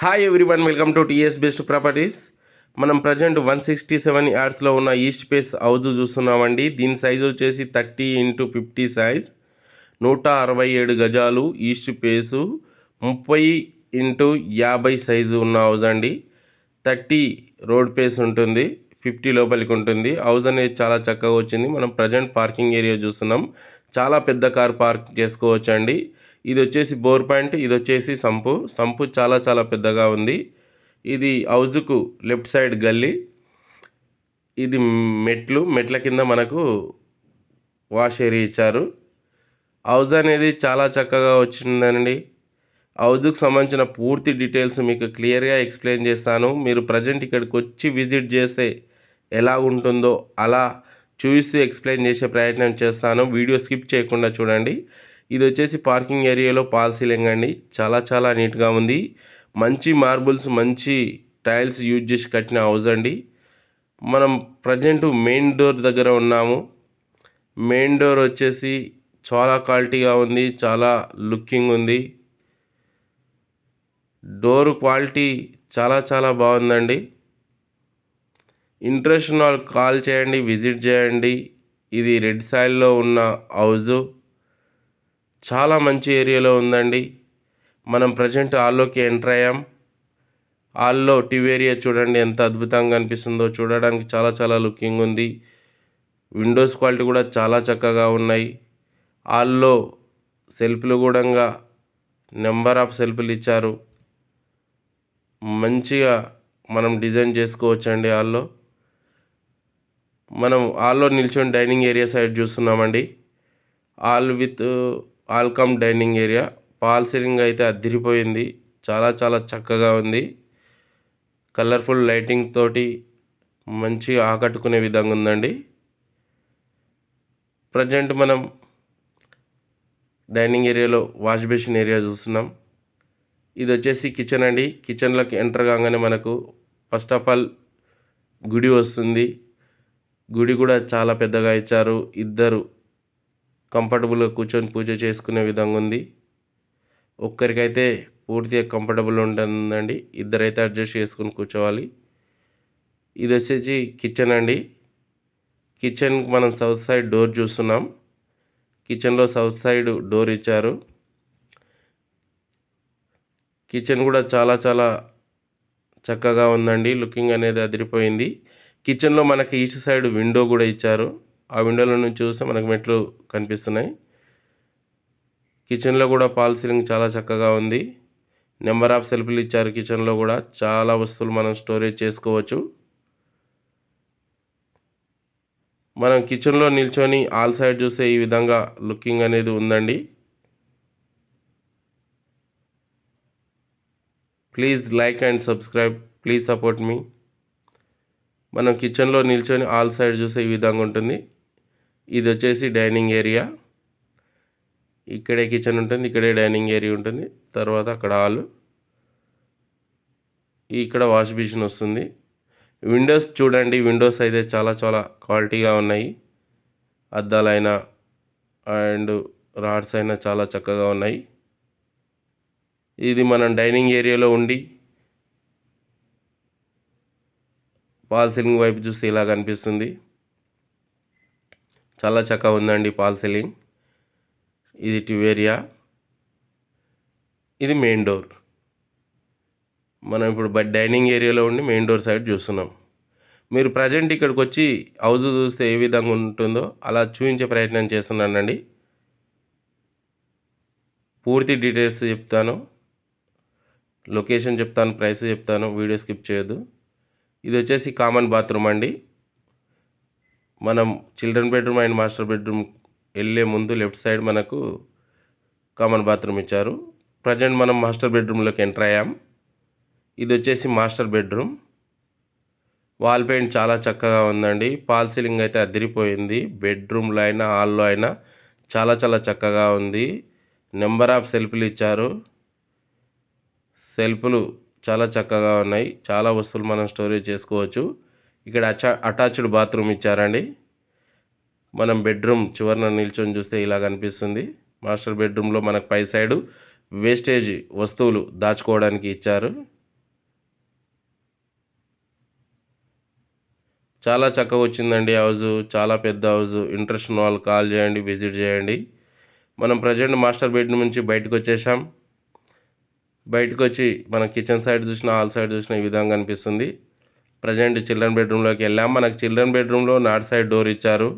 Hi everyone welcome to TS best properties మనం present one sixty seven యార్డ్స్లో ఉన్న east face house చూస్తున్నామండి. దీని సైజ్ వచ్చేసి థర్టీ ఇంటూ ఫిఫ్టీ సైజ్ నూట అరవై ఏడు గజాలు ఈస్ట్ ఫేసు ముప్పై ఇంటూ యాభై సైజు ఉన్న హౌస్ అండి. థర్టీ రోడ్ పేస్ ఉంటుంది ఫిఫ్టీ లోపలికి ఉంటుంది. హౌస్ అనేది చాలా చక్కగా వచ్చింది. మనం ప్రజెంట్ పార్కింగ్ ఏరియా చూస్తున్నాం. చాలా పెద్ద కార్ పార్క్ చేసుకోవచ్చు అండి ఇది వచ్చేసి బోర్ పాయింట్ ఇది వచ్చేసి సంపు. సంపు చాలా చాలా పెద్దగా ఉంది. ఇది హౌజ్కు లెఫ్ట్ సైడ్ గల్లీ. ఇది మెట్లు. మెట్ల కింద మనకు వాష్ ఏరియా ఇచ్చారు. హౌజ్ అనేది చాలా చక్కగా వచ్చిందండి. హౌస్కి సంబంధించిన పూర్తి డీటెయిల్స్ మీకు క్లియర్గా ఎక్స్ప్లెయిన్ చేస్తాను. మీరు ప్రజెంట్ ఇక్కడికి వచ్చి విజిట్ చేస్తే ఎలా ఉంటుందో అలా చూసి ఎక్స్ప్లెయిన్ చేసే ప్రయత్నం చేస్తాను. వీడియో స్కిప్ చేయకుండా చూడండి. ఇది వచ్చేసి పార్కింగ్ ఏరియాలో పాల్ సీలింగ్ అండి. చాలా చాలా నీట్గా ఉంది. మంచి మార్బుల్స్ మంచి టైల్స్ యూజ్ చేసి కట్టిన హౌస్ అండి. మనం ప్రజెంట్ మెయిన్ డోర్ దగ్గర ఉన్నాము. మెయిన్ డోర్ వచ్చేసి చాలా క్వాలిటీగా ఉంది. చాలా లుకింగ్ ఉంది. డోర్ క్వాలిటీ చాలా చాలా బాగుందండి. ఇంట్రెస్ట్ ఉన్న వాళ్ళు కాల్ చేయండి విజిట్ చేయండి. ఇది రెడ్ సాయిల్లో ఉన్న హౌజు చాలా మంచి ఏరియాలో ఉందండి. మనం ప్రజెంట్ హాల్లోకి ఎంటర్ అయ్యాం. హాల్లో టీవీ ఏరియా చూడండి ఎంత అద్భుతంగా అనిపిస్తుందో. చూడడానికి చాలా చాలా లుకింగ్ ఉంది. విండోస్ క్వాలిటీ కూడా చాలా చక్కగా ఉన్నాయి. హాల్లో సెల్ఫ్లు కూడా నెంబర్ ఆఫ్ సెల్ఫ్లు ఇచ్చారు. మంచిగా మనం డిజైన్ చేసుకోవచ్చండి హాల్లో. మనం హాల్లో నిల్చొని డైనింగ్ ఏరియా సైడ్ చూస్తున్నామండి. హాల్ విత్ ఆల్కమ్ డైనింగ్ ఏరియా. పాల్ సీలింగ్ అయితే అదిరిపోయింది చాలా చాలా చక్కగా ఉంది. కలర్ఫుల్ లైటింగ్ తోటి మంచిగా ఆకట్టుకునే విధంగా ఉందండి. ప్రజెంట్ మనం డైనింగ్ ఏరియాలో వాష్ బేసిన్ ఏరియా చూస్తున్నాం. ఇది వచ్చేసి కిచెన్ అండి. కిచెన్లోకి ఎంటర్ కాగానే మనకు ఫస్ట్ ఆఫ్ ఆల్ గుడి వస్తుంది. గుడి కూడా చాలా పెద్దగా ఇచ్చారు. ఇద్దరు కంఫర్టబుల్గా కూర్చొని పూజ చేసుకునే విధంగా ఉంది. ఒక్కరికైతే పూర్తిగా కంఫర్టబుల్ ఉంటుందండి. ఇద్దరైతే అడ్జస్ట్ చేసుకుని కూర్చోవాలి. ఇది వచ్చేసి కిచెన్ అండి. కిచెన్ మనం సౌత్ సైడ్ డోర్ చూస్తున్నాం. కిచెన్లో సౌత్ సైడ్ డోర్ ఇచ్చారు. కిచెన్ కూడా చాలా చాలా చక్కగా ఉందండి. లుకింగ్ అనేది అదిరిపోయింది. కిచెన్లో మనకి ఈస్ట్ సైడ్ విండో కూడా ఇచ్చారు. ఆ విండోలో నుంచి చూస్తే మనకు మెట్లు కనిపిస్తున్నాయి. కిచెన్లో కూడా పాల్ సీలింగ్ చాలా చక్కగా ఉంది. నెంబర్ ఆఫ్ సెల్ఫ్లు ఇచ్చారు కిచెన్లో కూడా. చాలా వస్తువులు మనం స్టోరేజ్ చేసుకోవచ్చు. మనం కిచెన్లో నిల్చొని ఆల్ సైడ్ చూస్తే ఈ విధంగా లుకింగ్ అనేది ఉందండి. Please like and subscribe please support మీ మనం కిచెన్లో నిల్చొని ఆల్ సైడ్ చూస్తే ఈ విధంగా ఉంటుంది. ఇది వచ్చేసి డైనింగ్ ఏరియా. ఇక్కడే కిచెన్ ఉంటుంది ఇక్కడే డైనింగ్ ఏరియా ఉంటుంది. తర్వాత అక్కడ హాల్. ఇక్కడ వాష్ బేసిన్ వస్తుంది. విండోస్ చూడండి విండోస్ అయితే చాలా చాలా క్వాలిటీగా ఉన్నాయి. అద్దాలైనా అండ్ రాడ్స్ అయినా చాలా చక్కగా ఉన్నాయి. ఇది మనం డైనింగ్ ఏరియాలో ఉండి పాల్ సీలింగ్ వైపు చూస్తే ఇలా కనిపిస్తుంది. చాలా చక్కగా ఉందండి పాల్ సీలింగ్. ఇది టివేరియా. ఇది మెయిన్ డోర్. మనం ఇప్పుడు బట్ డైనింగ్ ఏరియాలో ఉండి మెయిన్ డోర్ సైడ్ చూస్తున్నాం. మీరు ప్రజెంట్ ఇక్కడికి వచ్చి హౌస్ చూస్తే ఏ విధంగా ఉంటుందో అలా చూపించే ప్రయత్నం చేస్తున్నానండి. పూర్తి డీటెయిల్స్ చెప్తాను. లొకేషన్ చెప్తాను ప్రైస్ చెప్తాను. వీడియో స్కిప్ చేయొద్దు. ఇది వచ్చేసి కామన్ బాత్రూమ్ అండి. మనం children bedroom and master bedroom వెళ్ళే ముందు లెఫ్ట్ సైడ్ మనకు కామన్ బాత్రూమ్ ఇచ్చారు. ప్రజెంట్ మనం మాస్టర్ బెడ్రూమ్లోకి ఎంటర్ అయ్యాం. ఇది వచ్చేసి మాస్టర్ బెడ్రూమ్ వాల్ పెయింట్ చాలా చక్కగా ఉందండి. పాల్ సీలింగ్ అయితే అదిరిపోయింది. బెడ్రూమ్లో అయినా హాల్లో అయినా చాలా చాలా చక్కగా ఉంది. నెంబర్ ఆఫ్ సెల్ఫ్లు ఇచ్చారు. సెల్ఫ్లు చాలా చక్కగా ఉన్నాయి. చాలా వస్తువులు మనం స్టోరేజ్ చేసుకోవచ్చు. ఇక్కడ అచా అటాచ్డ్ బాత్రూమ్ ఇచ్చారండి. మనం బెడ్రూమ్ చివరిన నిల్చొని చూస్తే ఇలా కనిపిస్తుంది. మాస్టర్ బెడ్రూమ్లో మనకు పై సైడు వేస్టేజ్ వస్తువులు దాచుకోవడానికి ఇచ్చారు. చాలా చక్కగా వచ్చిందండి హౌస్ చాలా పెద్ద హౌస్ ఇంట్రెస్ట్ ఉన్న వాళ్ళు కాల్ చేయండి విజిట్ చేయండి. మనం ప్రజెంట్ మాస్టర్ బెడ్రూమ్ నుంచి బయటకు వచ్చేసాం. బయటకు వచ్చి మన కిచెన్ సైడ్ చూసినా హాల్ సైడ్ చూసినా ఈ విధంగా కనిపిస్తుంది. ప్రజెంట్ చిల్డ్రన్ బెడ్రూమ్లోకి వెళ్ళాం. మనకు చిల్డ్రన్ బెడ్రూమ్లో నార్త్ సైడ్ డోర్ ఇచ్చారు.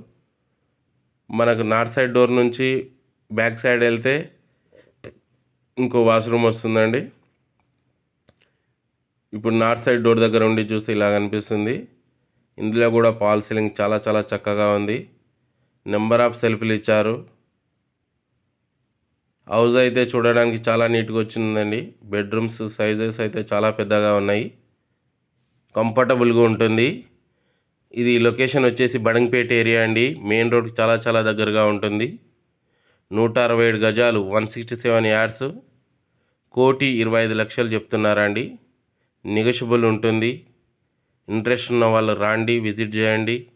మనకు నార్త్ సైడ్ డోర్ నుంచి బ్యాక్ సైడ్ వెళ్తే ఇంకో వాష్రూమ్ వస్తుందండి. ఇప్పుడు నార్త్ సైడ్ డోర్ దగ్గర ఉండి చూస్తే ఇలా కనిపిస్తుంది. ఇందులో కూడా పాల్ సీలింగ్ చాలా చాలా చక్కగా ఉంది. నెంబర్ ఆఫ్ సెల్ఫీలు ఇచ్చారు. హౌస్ అయితే చూడడానికి చాలా నీట్గా వచ్చిందండి. బెడ్రూమ్స్ సైజెస్ అయితే చాలా పెద్దగా ఉన్నాయి. కంఫర్టబుల్గా ఉంటుంది. ఇది లొకేషన్ వచ్చేసి బడంగపేట ఏరియా అండి. మెయిన్ రోడ్కి చాలా చాలా దగ్గరగా ఉంటుంది. నూట అరవై ఏడు గజాలు వన్ సిక్స్టీ సెవెన్ యార్డ్స్ కోటి ఇరవై ఐదు లక్షలు చెప్తున్నారండి. నెగోషియబుల్ ఉంటుంది. ఇంట్రెస్ట్ ఉన్న వాళ్ళు రాండి విజిట్ చేయండి.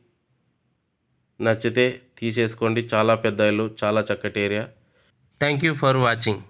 నచ్చితే తీసేసుకోండి. చాలా పెద్ద ఇల్లు చాలా చక్కటి area. Thank you for watching.